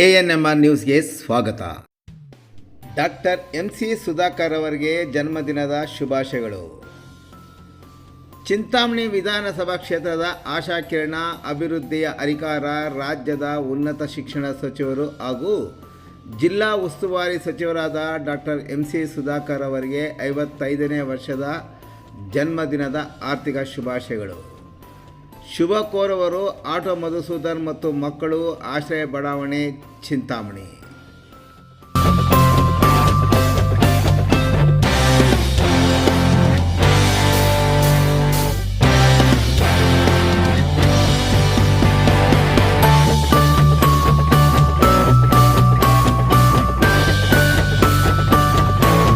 A N M R ನ್ಯೂಸ್ಗೆ ಸ್ವಾಗತ. Doctor M C Sudhakar ಅವರಿಗೆ ಜನ್ಮದಿನದ ಶುಭಾಶಯಗಳು. ಚಿಂತಾಮಣಿ ವಿಧಾನಸಭಾ ಕ್ಷೇತ್ರದ ಆಶಾಕಿರಣ ಅಭಿವೃದ್ಧಿಯ ಅಧಿಕಾರ ರಾಜ್ಯದ ಉನ್ನತ ಶಿಕ್ಷಣ ಸಚಿವರು ಹಾಗೂ ಜಿಲ್ಲಾ ಉಸ್ತುವಾರಿ ಸಚಿವರಾದ ಡಾಕ್ಟರ್ ಎಂ ಸಿ ಸುಧಾಕರ್ ಅವರಿಗೆ ಐವತ್ತೈದನೇ ವರ್ಷದ ಜನ್ಮದಿನದ ಆರ್ಥಿಕ ಶುಭಾಶಯಗಳು. ಶುಭ ಕೋರುವರು ಆಟೋ ಮಧುಸೂದನ್ ಮತ್ತು ಮಕ್ಕಳು ಆಶ್ರಯ ಬಡಾವಣೆ ಚಿಂತಾಮಣಿ.